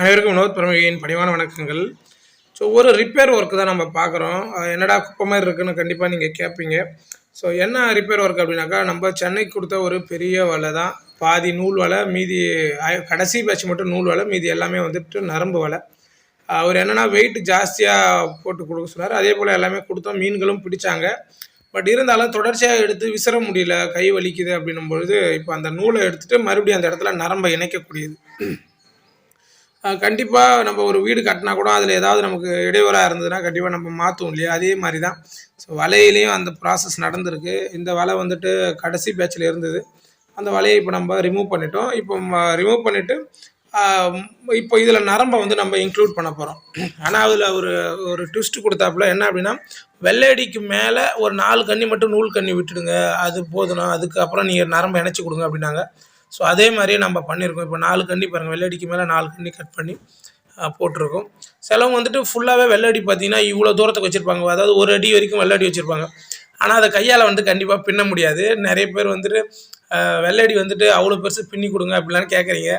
அனைவருக்கும் வினோத் பிரமிகையின் பணிவான வணக்கங்கள். ஸோ ஒரு ரிப்பேர் ஒர்க்கு தான் நம்ம பார்க்குறோம். என்னடா குப்பை மாதிரி இருக்குன்னு கண்டிப்பாக நீங்கள் கேட்பீங்க. ஸோ என்ன ரிப்பேர் ஒர்க் அப்படின்னாக்கா நம்ம சென்னைக்கு கொடுத்த ஒரு பெரிய வலை தான். பாதி நூல் வலை மீதி கடைசி பேட்ச் மட்டும் நூல் வலை மீதி எல்லாமே வந்துட்டு நரம்பு வலை. அவர் என்னென்னா வெயிட் ஜாஸ்தியாக போட்டு கொடுக்க சொன்னார். அதே போல் எல்லாமே கொடுத்தோம். மீன்களும் பிடிச்சாங்க. பட் இருந்தாலும் தொடர்ச்சியாக எடுத்து விசிற முடியல. கை வலிக்குது அப்படின்னும் பொழுது இப்போ அந்த நூலை எடுத்துகிட்டு மறுபடியும் அந்த இடத்துல நரம்பை இணைக்கக்கூடியது. கண்டிப்பாக நம்ம ஒரு வீடு கட்டினா கூட அதில் ஏதாவது நமக்கு இடையூறாக இருந்ததுன்னா கண்டிப்பாக நம்ம மாற்றுவோம் இல்லையா? அதே மாதிரி தான் ஸோ வலையிலையும் அந்த ப்ராசஸ் நடந்திருக்கு. இந்த வலை வந்துட்டு கடைசி பேட்சில் இருந்தது. அந்த வலையை இப்போ நம்ம ரிமூவ் பண்ணிட்டோம். இப்போ ரிமூவ் பண்ணிவிட்டு இப்போ இதில் நரம்பை வந்து நம்ம இன்க்ளூட் பண்ண போகிறோம் ஆனால் அதில் ஒரு ஒரு ட்விஸ்ட் கொடுத்தாப்புல என்ன அப்படின்னா வெள்ளையடிக்கு மேலே ஒரு நாலு கண்ணி மட்டும் நூல் கண்ணி விட்டுடுங்க. அது போதும்னா அதுக்கப்புறம் நீங்கள் நரம்பை இணைச்சி கொடுங்க அப்படின்னாங்க. ஸோ அதே மாதிரியே நம்ம பண்ணியிருக்கோம் இப்போ நாலு கண்ணி பாருங்கள் வெள்ளடிக்கு மேலே நாலு கண்ணி கட் பண்ணி போட்டிருக்கோம். சிலவங்க வந்துட்டு ஃபுல்லாகவே வெள்ளடி பார்த்தீங்கன்னா இவ்வளோ தூரத்துக்கு வச்சுருப்பாங்க. அதாவது ஒரு அடி வரைக்கும் வெள்ளடி வச்சுருப்பாங்க. ஆனால் அதை கையால் வந்து கண்டிப்பாக பின்ன முடியாது. நிறைய பேர் வந்துட்டு வெள்ளடி வந்துட்டு அவ்வளோ பெருசு பின்னி கொடுங்க அப்படிலாம் கேட்குறீங்க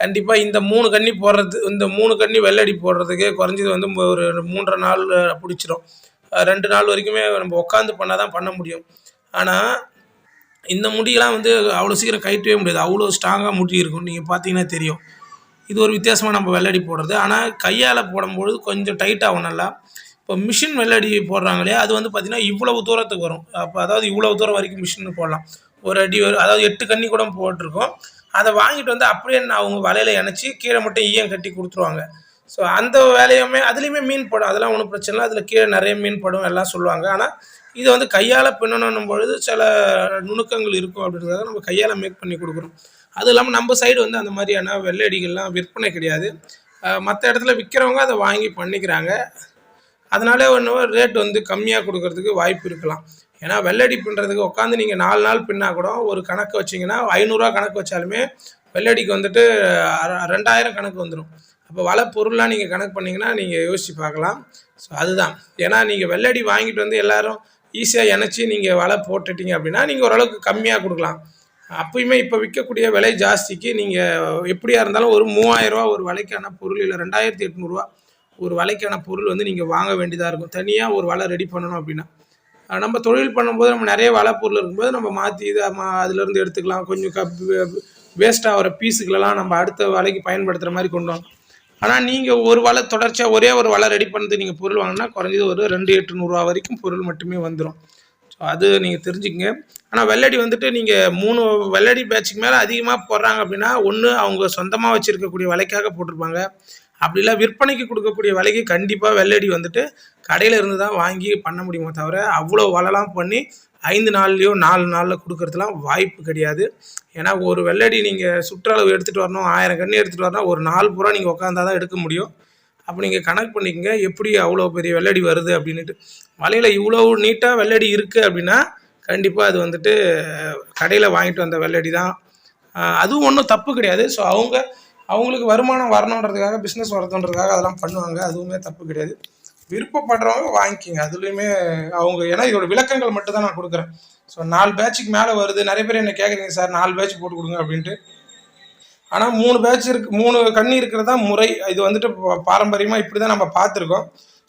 கண்டிப்பாக இந்த மூணு கண்ணி போடுறது இந்த மூணு கண்ணி வெள்ளடி போடுறதுக்கே குறைஞ்சது வந்து ஒரு மூன்றரை நாள் பிடிச்சிரும். ரெண்டு நாள் வரைக்குமே நம்ம உட்காந்து பண்ணால் தான் பண்ண முடியும். ஆனால் இந்த முடியெல்லாம் வந்து அவ்வளோ சீக்கிரம் கழட்டவே முடியாது. அவ்வளோ ஸ்ட்ராங்காக முடி இருக்கும். நீங்கள் பார்த்தீங்கன்னா தெரியும். இது ஒரு வித்தியாசமாக நம்ம வெள்ளடி போடுறது. ஆனால் கையால் போடும்பொழுது கொஞ்சம் டைட்டாகும் நல்லா. இப்போ மிஷின் வெள்ளடி போடுறாங்க இல்லையா அது வந்து பார்த்திங்கன்னா இவ்வளவு தூரத்துக்கு வரும். அப்போ அதாவது இவ்வளவு தூரம் வரைக்கும் மிஷின் போடலாம். ஒரு அடி வரும் அதாவது எட்டு கண்ணி கூட போட்டிருக்கோம். அதை வாங்கிட்டு வந்து அப்படியே நான் அவங்க வலையில் இணைச்சி கீழே மட்டும் ஈயம் கட்டி கொடுத்துருவாங்க. ஸோ அந்த வேலையுமே அதுலேயுமே மீன் படும். அதெல்லாம் ஒன்றும் பிரச்சனை இல்லை. அதில் கீழே நிறைய மீன் படும் எல்லாம் சொல்லுவாங்க. ஆனால் இதை வந்து கையால் பின்னணும் பொழுது சில நுணுக்கங்கள் இருக்கும் அப்படின்றத நம்ம கையால் மேக் பண்ணி கொடுக்குறோம். அது இல்லாமல் நம்ம சைடு வந்து அந்த மாதிரியான வெள்ளடிகள்லாம் விற்பனை கிடையாது. மற்ற இடத்துல விற்கிறவங்க அதை வாங்கி பண்ணிக்கிறாங்க. அதனாலே ஒன்று ரேட் வந்து கம்மியாக கொடுக்கறதுக்கு வாய்ப்பு இருக்கலாம். ஏன்னா வெள்ளடி பின்னுறதுக்கு உட்காந்து நீங்கள் நாலு நாள் பின்னா கூட ஒரு கணக்கு வச்சிங்கன்னா ஐநூறுரூவா கணக்கு வச்சாலுமே வெள்ளடிக்கு வந்துட்டு ரெண்டாயிரம் கணக்கு வந்துடும் அப்போ வலை பொருள்லாம் நீங்கள் கணக்கு பண்ணிங்கன்னா நீங்கள் யோசித்து பார்க்கலாம். ஸோ அதுதான். ஏன்னா நீங்கள் வெள்ளடி வாங்கிட்டு வந்து எல்லோரும் ஈஸியாக இணைச்சி நீங்கள் வலை போட்டுட்டீங்க அப்படின்னா நீங்கள் ஓரளவுக்கு கம்மியாக கொடுக்கலாம். அப்பயுமே இப்போ விற்கக்கூடிய விலை ஜாஸ்திக்கு நீங்கள் எப்படியா இருந்தாலும் ஒரு மூவாயிரரூவா ஒரு வலைக்கான பொருள் இல்லை ரெண்டாயிரத்தி எட்நூறுரூவா ஒரு வலைக்கான பொருள் வந்து நீங்கள் வாங்க வேண்டியதாக இருக்கும். தனியாக ஒரு வலை ரெடி பண்ணணும் அப்படின்னா. நம்ம தொழில் பண்ணும்போது நம்ம நிறைய வலை பொருள் இருக்கும்போது நம்ம மாற்றி இதை மா- அதுலேருந்து எடுத்துக்கலாம். கொஞ்சம் கப் வேஸ்ட் ஆகிற பீஸுகளெல்லாம் நம்ம அடுத்த வலைக்கு பயன்படுத்துகிற மாதிரி கொண்டு வரலாம் ஆனால் நீங்கள் ஒரு வலை தொடர்ச்சியாக ஒரே ஒரு வலை ரெடி பண்ணது நீங்கள் பொருள் வாங்கினா குறைஞ்சது ஒரு ரெண்டு எட்டுநூறுவா வரைக்கும் பொருள் மட்டுமே வந்துடும் ஸோ அது நீங்கள் தெரிஞ்சுக்கங்க. ஆனால் வெள்ளடி வந்துட்டு நீங்கள் மூணு வெள்ளடி பேட்சுக்கு மேலே அதிகமாக போடுறாங்க அப்படின்னா ஒன்று அவங்க சொந்தமாக வச்சுருக்கக்கூடிய விலைக்காக போட்டிருப்பாங்க. அப்படிலாம் விற்பனைக்கு கொடுக்கக்கூடிய விலைக்கு கண்டிப்பாக வெள்ளடி வந்துட்டு கடையில் இருந்து தான் வாங்கி பண்ண முடியுமே தவிர அவ்வளோ வலைலாம் பண்ணி ஐந்து நாள்லேயோ நாலு நாளில் கொடுக்கறதுலாம் வாய்ப்பு கிடையாது. ஏன்னா ஒரு வெள்ளடி நீங்கள் சுற்றளவு எடுத்துகிட்டு வரணும் ஆயிரம் கண்ணி எடுத்துகிட்டு வரணும் ஒரு நாள் பூரா நீங்கள் உட்காந்தா தான் எடுக்க முடியும். அப்போ நீங்கள் கணக்கு பண்ணிக்கங்க எப்படி அவ்வளோ பெரிய வெள்ளடி வருது அப்படின்ட்டு மலையில் இவ்வளோ நீட்டாக வெள்ளடி இருக்குது அப்படின்னா கண்டிப்பாக அது வந்துட்டு கடையில் வாங்கிட்டு வந்த வெள்ளடி தான் அதுவும் ஒன்றும் தப்பு கிடையாது. ஸோ அவங்க அவங்களுக்கு வருமானம் வரணுன்றதுக்காக பிஸ்னஸ் வரதுன்றதுக்காக அதெல்லாம் பண்ணுவாங்க. அதுவுமே தப்பு கிடையாது. விருப்பப்படுறவங்க வாங்கிக்கிங்க. அதுலேயுமே அவங்க ஏன்னா இதோட விளக்கங்கள் மட்டும் தான் நான் கொடுக்குறேன். ஸோ நாலு பேட்சுக்கு மேலே வருது. நிறைய பேர் என்ன கேட்குறீங்க சார் நாலு பேட்ச் போட்டு கொடுங்க அப்படின்ட்டு. ஆனால் மூணு பேட்ச் இருக்கு மூணு கண்ணி இருக்கிறது தான் முறை. இது வந்துட்டு பாரம்பரியமாக இப்படி தான் நம்ம பார்த்துருக்கோம்.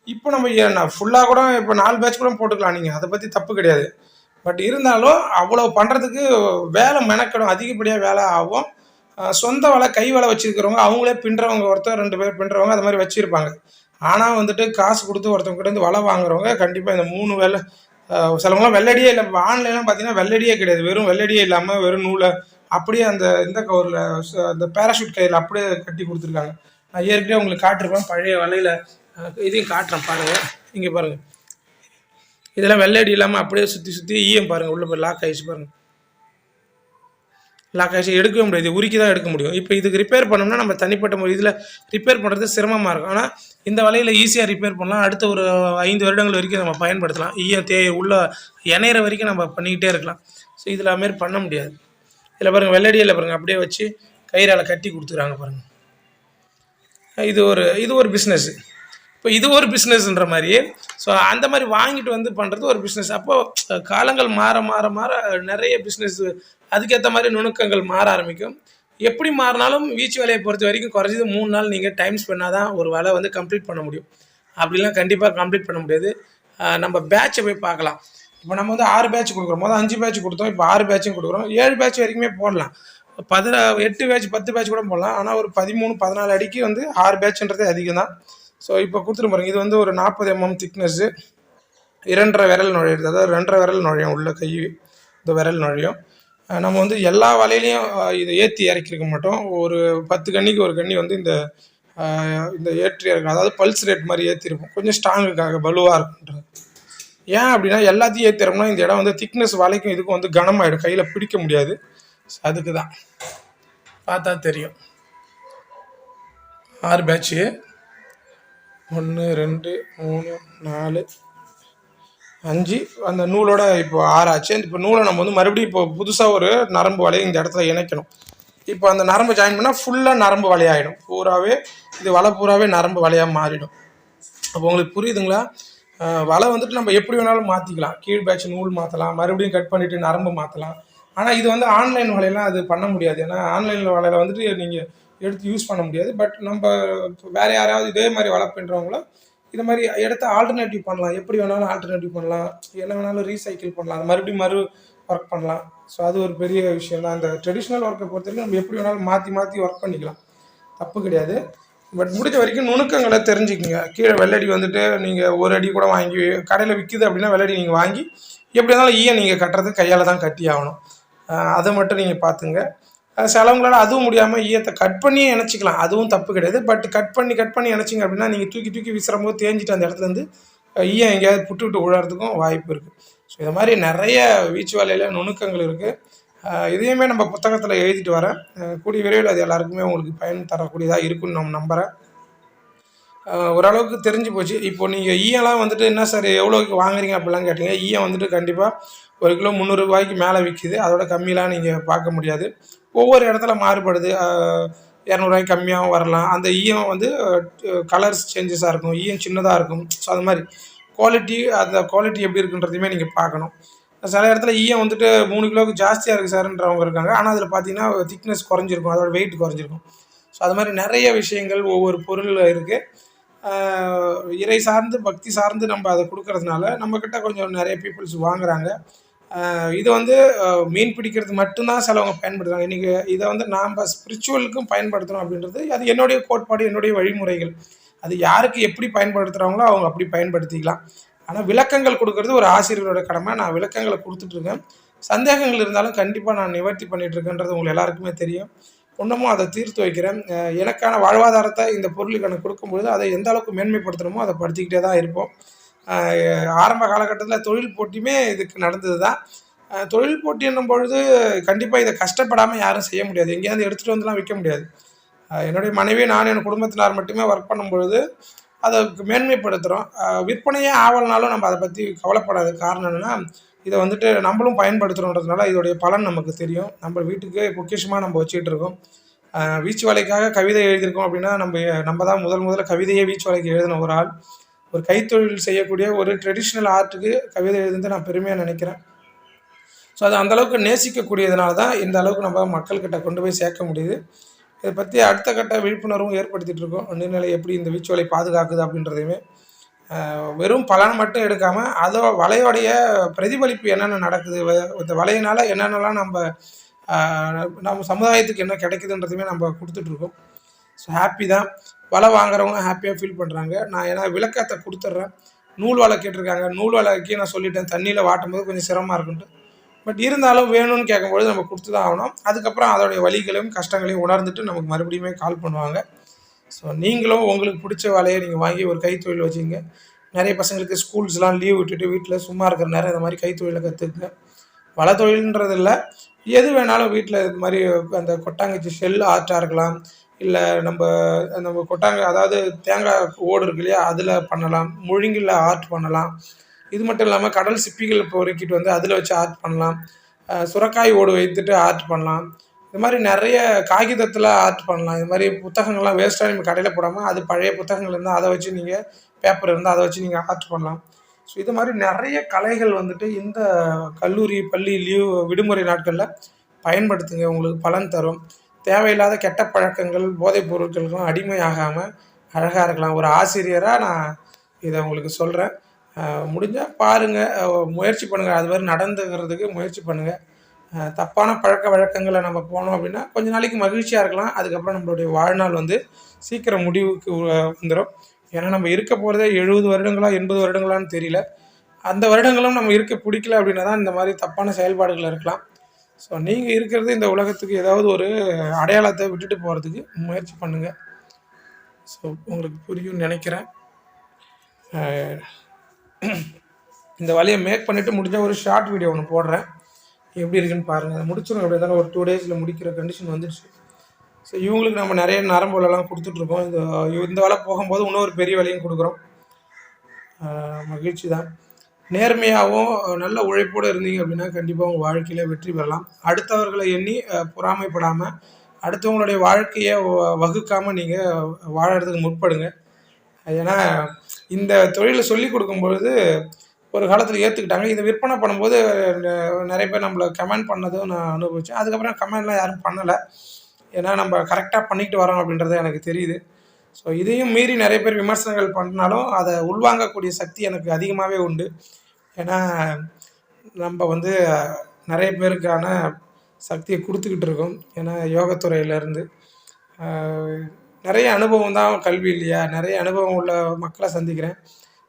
இப்போ நம்ம ஃபுல்லாக கூட இப்போ நாலு பேட்ச் கூட போட்டுக்கலாம். நீங்கள் அதை பற்றி தப்பு கிடையாது. பட் இருந்தாலும் அவ்வளோ பண்ணுறதுக்கு வேலை மெனக்கடும். அதிகப்படியாக வேலை ஆகும். சொந்த வலை கை வலை வச்சுருக்கிறவங்க அவங்களே பின்னுறவங்க ஒருத்தர் ரெண்டு பேர் பின்னுறவங்க அது மாதிரி வச்சுருப்பாங்க. ஆனால் வந்துட்டு காசு கொடுத்து ஒருத்தவங்க கிட்ட இருந்து வலை வாங்குறவங்க கண்டிப்பாக இந்த மூணு வேலை சிலவங்களாம் வெள்ளடியே இல்லை. ஆன்லைன்லாம் பார்த்தீங்கன்னா வெள்ளடியே கிடையாது. வெறும் வெள்ளடியே இல்லாமல் வெறும் நூலை அப்படியே அந்த இந்த கவரில் அந்த பேராஷூட் கயிறில் அப்படியே கட்டி கொடுத்துருக்காங்க. நான் ஏற்கனவே உங்களுக்கு காட்டிருப்பேன் பழைய வலையில் இதையும் காட்டுறேன் பாருங்கள் இங்கே பாருங்கள் இதெல்லாம் வெள்ளடி இல்லாமல் அப்படியே சுற்றி சுற்றி ஈயம் பாருங்கள் உள்ள போய் லாக் ஆயிடுச்சு பாருங்கள் லாக் ஆயிடுச்சு எடுக்கவே முடியாது. உருக்கி தான் எடுக்க முடியும். இப்போ இதுக்கு ரிப்பேர் பண்ணோம்னா நம்ம தனிப்பட்ட முறை இதில் ரிப்பேர் பண்ணுறது சிரமமாக இருக்கும். ஆனால் இந்த வலையில் ஈஸியாக ரிப்பேர் பண்ணலாம். அடுத்த ஒரு ஐந்து வருடங்கள் வரைக்கும் நம்ம பயன்படுத்தலாம். ஈயம் தே உள்ள இணையிற வரைக்கும் நம்ம பண்ணிக்கிட்டே இருக்கலாம். ஸோ இதில் அதுமாரி பண்ண முடியாது. இதில் பாருங்கள் வெள்ளடியில் பாருங்கள் அப்படியே வச்சு கயிறால் கட்டி கொடுத்துறாங்க பாருங்கள் இது ஒரு இது ஒரு பிஸ்னஸ் இப்போ இது ஒரு பிஸ்னஸ்ன்ற மாதிரி ஸோ அந்த மாதிரி வாங்கிட்டு வந்து பண்ணுறது ஒரு பிஸ்னஸ் அப்போது காலங்கள் மாற மாற மாற நிறைய பிஸ்னஸ் அதுக்கேற்ற மாதிரி நுணுக்கங்கள் மாற ஆரம்பிக்கும். எப்படி மாறினாலும் வீச்சு வேலையை பொறுத்த வரைக்கும் குறைஞ்சது மூணு நாள் நீங்கள் டைம் ஸ்பெண்ட் தான் ஒரு வேலை வந்து கம்ப்ளீட் பண்ண முடியும். அப்படிலாம் கண்டிப்பாக கம்ப்ளீட் பண்ண முடியாது. நம்ம பேட்சை போய் பார்க்கலாம். இப்போ நம்ம வந்து ஆறு பேட்ச் கொடுக்குறோம். மொதல் அஞ்சு பேட்ச் கொடுத்தோம். இப்போ ஆறு பேட்சும் கொடுக்குறோம். ஏழு பேட்ச் வரைக்குமே போடலாம். பதின எட்டு பேட்ச் பத்து பேட்ச் கூட போடலாம். ஆனால் ஒரு பதிமூணு பதினாலு அடிக்கு வந்து ஆறு பேட்ச்ன்றதே அதிகம் தான். ஸோ இப்போ கொடுத்துட்டு பாருங்க. இது வந்து ஒரு நாற்பது mm எம்எம் திக்னஸ்ஸு இரண்டரை விரல் நுழையிறது. அதாவது ரெண்டரை விரல் நுழையும். உள்ள கை இந்த விரல் நுழையும். நம்ம வந்து எல்லா வலையிலையும் இதை ஏற்றி இறக்கிருக்க மாட்டோம். ஒரு பத்து கன்னிக்கு ஒரு கன்னி வந்து இந்த இந்த ஏற்றி இறக்க அதாவது பல்ஸ் ரேட் மாதிரி ஏற்றிருப்போம் கொஞ்சம் ஸ்ட்ராங்குக்காக பலுவாக இருக்குன்றது. ஏன் அப்படின்னா எல்லாத்தையும் ஏற்றிறோம்னா இந்த இடம் வந்து திக்னஸ் வலைக்கும் இதுக்கும் வந்து கனமாயிடும். கையில் பிடிக்க முடியாது. அதுக்கு தான் பார்த்தா தெரியும். ஆறு பேட்ச்சு ஒன்று ரெண்டு மூணு நாலு அஞ்சு அந்த நூலோட இப்போ ஆறாச்சு இப்போ நூலை நம்ம வந்து மறுபடியும் இப்போ புதுசாக ஒரு நரம்பு வலையை இந்த இடத்துல இணைக்கணும். இப்போ அந்த நரம்பு ஜாயின் பண்ணால் ஃபுல்லாக நரம்பு வலையாயிடும். பூராவே இது வலை பூராவே நரம்பு வலையாக மாறிடும். அப்போ உங்களுக்கு புரியுதுங்களா? வலை வந்துட்டு நம்ம எப்படி வேணாலும் மாற்றிக்கலாம் கீழ் பேட்ச் நூல் மாற்றலாம் மறுபடியும் கட் பண்ணிவிட்டு நரம்பு மாற்றலாம் ஆனால் இது வந்து ஆன்லைன் வலையெல்லாம் அது பண்ண முடியாது. ஏன்னா ஆன்லைன் வலையில் வந்துட்டு நீங்கள் எடுத்து யூஸ் பண்ண முடியாது. பட் நம்ம வேறு யாராவது இதே மாதிரி வலை பண்ணுறவங்களோ இது மாதிரி இடத்த ஆல்டர்னேட்டிவ் பண்ணலாம். எப்படி வேணாலும் ஆல்டர்னேட்டிவ் பண்ணலாம். என்ன வேணாலும் ரீசைக்கிள் பண்ணலாம். அது மறுபடியும் மறு ஒர்க் பண்ணலாம். ஸோ அது ஒரு பெரிய விஷயம் தான். அந்த ட்ரெடிஷ்னல் ஒர்க்கை பொறுத்தவரைக்கும் நம்ம எப்படி வேணாலும் மாற்றி மாற்றி ஒர்க் பண்ணிக்கலாம். தப்பு கிடையாது. பட் முடிஞ்ச வரைக்கும் நுணுக்கங்களை தெரிஞ்சுக்கோங்க. கீழே வெள்ளடி வந்துட்டு நீங்கள் ஒரு அடி கூட வாங்கி கடையில் விற்கிது அப்படின்னா வெள்ளடி நீங்கள் வாங்கி எப்படி இருந்தாலும் ஈய நீங்கள் கட்டுறது கையால் தான் கட்டி ஆகணும் அதை மட்டும் நீங்கள் பார்த்துங்க. சிலவங்களால அதுவும் முடியாமல் ஈயத்தை கட் பண்ணியே இணைச்சிக்கலாம். அதுவும் தப்பு கிடையாது. பட் கட் பண்ணி கட் பண்ணி இணைச்சிங்க அப்படின்னா நீங்கள் தூக்கி தூக்கி விசிறம்போது தேஞ்சிட்டு அந்த இடத்துலேருந்து ஈயம் எங்கேயாவது புட்டு விட்டு விழறதுக்கும் வாய்ப்பு இருக்குது ஸோ இது மாதிரி நிறைய வீச்சு வேலையில் நுணுக்கங்கள் இருக்குது இதையுமே நம்ம புத்தகத்தில் எழுதிட்டு வரேன். கூடிய விரைவில் அது எல்லாருக்குமே உங்களுக்கு பயன் தரக்கூடியதாக இருக்குன்னு நான் நம்புகிறேன் ஓரளவுக்கு தெரிஞ்சு போச்சு. இப்போ நீங்கள் ஈயெல்லாம் வந்துட்டு என்ன சார் எவ்வளோக்கு வாங்குறீங்க அப்படிலாம் கேட்டீங்க. ஈயம் வந்துட்டு கண்டிப்பாக ஒரு கிலோ முந்நூறுரூவாய்க்கு மேலே விற்கிது அதோட கம்மியெலாம் நீங்கள் பார்க்க முடியாது. ஒவ்வொரு இடத்துல மாறுபடுது. இரநூறுவாய்க்கு கம்மியாகவும் வரலாம். அந்த ஈயம் வந்து கலர்ஸ் சேஞ்சஸாக இருக்கும். ஈயம் சின்னதாக இருக்கும். ஸோ அது மாதிரி குவாலிட்டி அந்த குவாலிட்டி எப்படி இருக்குன்றதையுமே நீங்கள் பார்க்கணும். சில இடத்துல ஈயம் வந்துட்டு மூணு கிலோவுக்கு ஜாஸ்தியாக இருக்குது சார்ன்றவங்க இருக்காங்க. ஆனால் அதில் பார்த்தீங்கன்னா திக்னஸ் குறைஞ்சிருக்கும். அதோட வெயிட் குறைஞ்சிருக்கும். ஸோ அது மாதிரி நிறைய விஷயங்கள் ஒவ்வொரு பொருளில் இருக்குது இறை சார்ந்து பக்தி சார்ந்து நம்ம அதை கொடுக்கறதுனால நம்மக்கிட்ட கொஞ்சம் நிறைய பீப்புள்ஸ் வாங்குறாங்க. இது வந்து மீன் பிடிக்கிறது மட்டும்தான் சிலவங்க பயன்படுத்துகிறாங்க இன்றைக்கி இதை வந்து நாம் ஸ்பிரிச்சுவலுக்கும் பயன்படுத்தணும் அப்படின்றது அது என்னுடைய கோட்பாடு என்னுடைய வழிமுறைகள். அது யாருக்கு எப்படி பயன்படுத்துகிறாங்களோ அவங்க அப்படி பயன்படுத்திக்கலாம். ஆனால் விளக்கங்கள் கொடுக்கறது ஒரு ஆசிரியரோட கடமை. நான் விளக்கங்களை கொடுத்துட்ருக்கேன் சந்தேகங்கள் இருந்தாலும் கண்டிப்பாக நான் நிவர்த்தி பண்ணிகிட்ருக்கேன்றது உங்களுக்கு எல்லாருக்குமே தெரியும். இன்னமும் அதை தீர்த்து வைக்கிறேன். எனக்கான வாழ்வாதாரத்தை இந்த பொருளுக்கு எனக்கு கொடுக்கும்பொழுது அதை எந்த அளவுக்கு மேன்மைப்படுத்தணுமோ அதை படுத்திக்கிட்டே தான் இருப்போம். ஆரம்ப காலகட்டத்தில் தொழில் போட்டியுமே இதுக்கு நடந்தது தான் தொழில் போட்டி என்னும் பொழுது கண்டிப்பாக இதை கஷ்டப்படாமல் யாரும் செய்ய முடியாது. எங்கேயாவது எடுத்துகிட்டு வந்துலாம் விற்க முடியாது. என்னுடைய மனைவி நான் என் குடும்பத்தினார் மட்டுமே ஒர்க் பண்ணும்பொழுது அதை மேன்மைப்படுத்துகிறோம் விற்பனையே ஆவலனாலும் நம்ம அதை பற்றி கவலைப்படாத காரணம் என்னென்னா இதை வந்துட்டு நம்மளும் பயன்படுத்துகிறோன்றதுனால இதோடைய பலன் நமக்கு தெரியும். நம்ம வீட்டுக்கே பொக்கிஷமாக நம்ம வச்சுக்கிட்டு இருக்கோம். வீச்சு வலைக்காக கவிதை எழுதியிருக்கோம் அப்படின்னா நம்ம நம்ம தான் முதல் முதல்ல கவிதையே வீச்சு வலைக்கு எழுதின ஒரு ஆள். ஒரு கைத்தொழில் செய்யக்கூடிய ஒரு ட்ரெடிஷ்னல் ஆர்ட்டுக்கு கவிதை எழுதுனது நான் பெருமையாக நினைக்கிறேன். ஸோ அது அந்தளவுக்கு நேசிக்கக்கூடியதுனால தான் இந்த அளவுக்கு நம்ம மக்கள்கிட்ட கொண்டு போய் சேர்க்க முடியுது. இதை பற்றி அடுத்த கட்ட விழிப்புணர்வும் ஏற்படுத்திகிட்டு இருக்கோம். நீர்நிலை எப்படி இந்த வீச்சுவலை பாதுகாக்குது அப்படின்றதையுமே. வெறும் பலன் மட்டும் எடுக்காமல் அதோ வலையோடைய பிரதிபலிப்பு என்னென்ன நடக்குது? இந்த வலையினால் என்னென்னலாம் நம்ம நம்ம சமுதாயத்துக்கு என்ன கிடைக்குதுன்றதையுமே நம்ம கொடுத்துட்ருக்கோம். ஸோ ஹாப்பி தான். வலை வாங்குறவங்க ஹாப்பியாக ஃபீல் பண்ணுறாங்க நான் ஏன்னா விளக்கத்தை கொடுத்துட்றேன். நூல் வலை கேட்டிருக்காங்க. நூல் வலைக்கு நான் சொல்லிட்டேன். தண்ணியில் வாட்டும் போது கொஞ்சம் சிரமமாக இருக்குன்ட்டு. பட் இருந்தாலும் வேணும்னு கேட்கும்பொழுது நம்ம கொடுத்து தான் ஆகணும். அதுக்கப்புறம் அதோடைய வலிகளையும் கஷ்டங்களையும் உணர்ந்துட்டு நமக்கு மறுபடியுமே கால் பண்ணுவாங்க. ஸோ நீங்களும் உங்களுக்கு பிடிச்ச வேலையை நீங்கள் வாங்கி ஒரு கைத்தொழில் வச்சுங்க நிறைய பசங்களுக்கு ஸ்கூல்ஸ்லாம் லீவ் விட்டுட்டு வீட்டில் சும்மா இருக்கிற நேரம் இந்த மாதிரி கைத்தொழிலை கற்றுக்குங்க வளத்தொழில்ன்றது இல்லை. எது வேணாலும் வீட்டில் இது மாதிரி அந்த கொட்டாங்கச்சி ஷெல் ஆர்ட்டாக இருக்கலாம். இல்லை நம்ம நம்ம கொட்டாங்க அதாவது தேங்காய் ஓடு இருக்கு இல்லையா அதில் பண்ணலாம். முழுங்கில் ஆர்ட் பண்ணலாம். இது மட்டும் இல்லாமல் கடல் சிப்பிகள் பொறுக்கிட்டு வந்து அதில் வச்சு ஆர்ட் பண்ணலாம். சுரக்காய் ஓடு வைத்துட்டு ஆர்ட் பண்ணலாம். இது மாதிரி நிறைய காகிதத்தில் ஆர்ட் பண்ணலாம். இது மாதிரி புத்தகங்கள்லாம் வேஸ்ட்டாக நீங்கள் கடையில் போடாமல் அது பழைய புத்தகங்கள் இருந்தால் அதை வச்சு நீங்கள் பேப்பர் இருந்தால் அதை வச்சு நீங்கள் ஆர்ட் பண்ணலாம். ஸோ இது மாதிரி நிறைய கலைகள் வந்துட்டு இந்த கல்லூரி பள்ளி லீவ் விடுமுறை நாட்களில் பயன்படுத்துங்க. உங்களுக்கு பலன் தரும். தேவையில்லாத கெட்ட பழக்கங்கள் போதைப் பொருட்களுக்கும் அடிமையாகாமல் அழகாக இருக்கலாம். ஒரு ஆசிரியராக நான் இதை உங்களுக்கு சொல்கிறேன் முடிஞ்சால் பாருங்கள் முயற்சி பண்ணுங்கள் அது மாதிரி நடந்துக்கிறதுக்கு முயற்சி பண்ணுங்கள் தப்பான பழக்க வழக்கங்களை நம்ம போனோம் அப்படின்னா கொஞ்ச நாளைக்கு மகிழ்ச்சியாக இருக்கலாம். அதுக்கப்புறம் நம்மளுடைய வாழ்நாள் வந்து சீக்கிரம் முடிவுக்கு வந்துடும் ஏன்னா நம்ம இருக்க போகிறதே எழுபது வருடங்களா எண்பது வருடங்களான்னு தெரியல. அந்த வருடங்களும் நம்ம இருக்க பிடிக்கல அப்படின்னா தான் இந்த மாதிரி தப்பான செயல்பாடுகள் இருக்கலாம். ஸோ நீங்கள் இருக்கிறது இந்த உலகத்துக்கு ஏதாவது ஒரு அடையாளத்தை விட்டுட்டு போகிறதுக்கு முயற்சி பண்ணுங்கள் ஸோ உங்களுக்கு புரியும்னு நினைக்கிறேன். இந்த வழியை மேக் பண்ணிவிட்டு முடிஞ்ச ஒரு ஷார்ட் வீடியோ ஒன்று போடுறேன். எப்படி இருக்குன்னு பாருங்கள் அதை முடிச்சிடும் எப்படி இருந்தாலும் ஒரு டூ டேஸில் முடிக்கிற கண்டிஷன் வந்துடுச்சு. ஸோ இவங்களுக்கு நம்ம நிறைய நரம்புலலாம் கொடுத்துட்ருக்கோம் இந்த இந்த வேலை போகும்போது இன்னொரு பெரிய வேலையும் கொடுக்குறோம். மகிழ்ச்சி தான். நேர்மையாகவும் நல்ல உழைப்போடு இருந்தீங்க அப்படின்னா கண்டிப்பாக உங்கள் வாழ்க்கையில் வெற்றி பெறலாம். அடுத்தவர்களை எண்ணி பொறாமைப்படாமல் அடுத்தவங்களுடைய வாழ்க்கையை வ- வகுக்காமல் நீங்கள் வாழறதுக்கு முற்படுங்க. ஏன்னா இந்த தொழிலை சொல்லி கொடுக்கும்பொழுது ஒரு காலத்தில் ஏற்றுக்கிட்டாங்க இதை விற்பனை பண்ணும்போது நிறைய பேர் நம்மளை கமெண்ட் பண்ணதும் நான் அனுபவித்தேன் அதுக்கப்புறம் கமெண்ட்லாம் யாரும் பண்ணலை. ஏன்னா நம்ம கரெக்டாக பண்ணிக்கிட்டு வரோம் அப்படின்றது எனக்கு தெரியுது. ஸோ இதையும் மீறி நிறைய பேர் விமர்சனங்கள் பண்ணாலும் அதை உள்வாங்கக்கூடிய சக்தி எனக்கு அதிகமாகவே உண்டு. ஏன்னா நம்ம வந்து நிறைய பேருக்கான சக்தியை கொடுத்துக்கிட்டு இருக்கோம். ஏன்னா யோகத்துறையிலேருந்து நிறைய அனுபவம் தான் கல்வி இல்லையா? நிறைய அனுபவம் உள்ள மக்களை சந்திக்கிறேன்.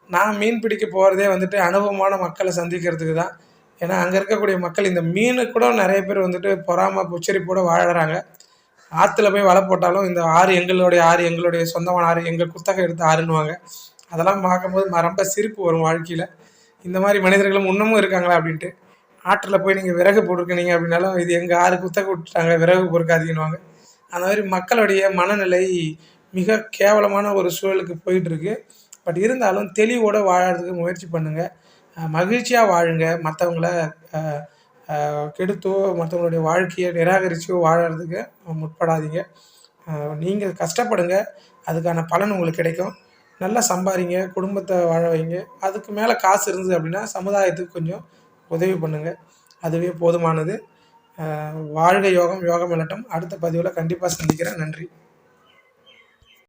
நான் மீன் பிடிக்க போகிறதே வந்துட்டு அனுபவமான மக்களை சந்திக்கிறதுக்கு தான். ஏன்னா அங்கே இருக்கக்கூடிய மக்கள் இந்த மீனு கூட நிறைய பேர் வந்துட்டு பொறாம புச்சரிப்போடு வாழறாங்க. ஆற்றுல போய் வலை போட்டாலும் இந்த ஆறு எங்களுடைய ஆறு எங்களுடைய சொந்தமான ஆறு எங்கள் குத்தகை எடுத்த ஆறுன்னுவாங்க. அதெல்லாம் பார்க்கும்போது ம- ரொம்ப சிரிப்பு வரும் வாழ்க்கையில். இந்த மாதிரி மனிதர்களும் இன்னமும் இருக்காங்களா அப்படின்ட்டு. ஆற்றில் போய் நீங்கள் விறகு போட்டிருக்கீங்க அப்படின்னாலும் இது எங்கள் ஆறு குத்தகை விட்டுட்டாங்க விறகு பொறுக்காதீங்கன்னுவாங்க அந்த மாதிரி மக்களுடைய மனநிலை மிக கேவலமான ஒரு சூழலுக்கு போயிட்டுருக்கு பட் இருந்தாலும் தெளிவோடு வாழறதுக்கு முயற்சி பண்ணுங்கள் மகிழ்ச்சியாக வாழுங்க. மற்றவங்கள கெடுத்தோ மற்றவங்களுடைய வாழ்க்கையை நிராகரிச்சோ வாழறதுக்கு முற்படாதீங்க. நீங்கள் கஷ்டப்படுங்க. அதுக்கான பலன் உங்களுக்கு கிடைக்கும். நல்லா சம்பாதிங்க குடும்பத்தை வாழ வைங்க. அதுக்கு மேலே காசு இருந்தது அப்படின்னா சமுதாயத்துக்கு கொஞ்சம் உதவி பண்ணுங்கள் அதுவே போதுமானது. வாழ்க யோகம். யோகம் விளட்டம். அடுத்த பதிவில் கண்டிப்பாக சந்திக்கிறேன். நன்றி.